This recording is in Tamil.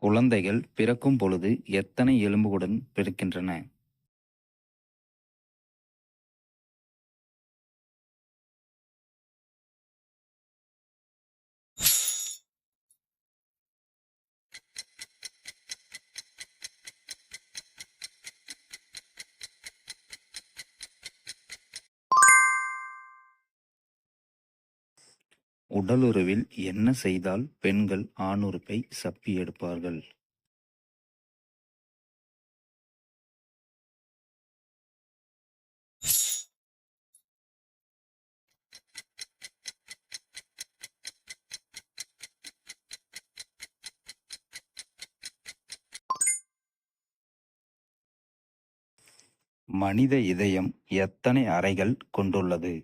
குழந்தைகள் பிறக்கும் பொழுது எத்தனை எலும்புகளுடன் பிறக்கின்றன? உடலுறவில் என்ன செய்தால் பெண்கள் ஆணுறுப்பை சப்பி எடுப்பார்கள்? மனித இதயம் எத்தனை அறைகள் கொண்டுள்ளது?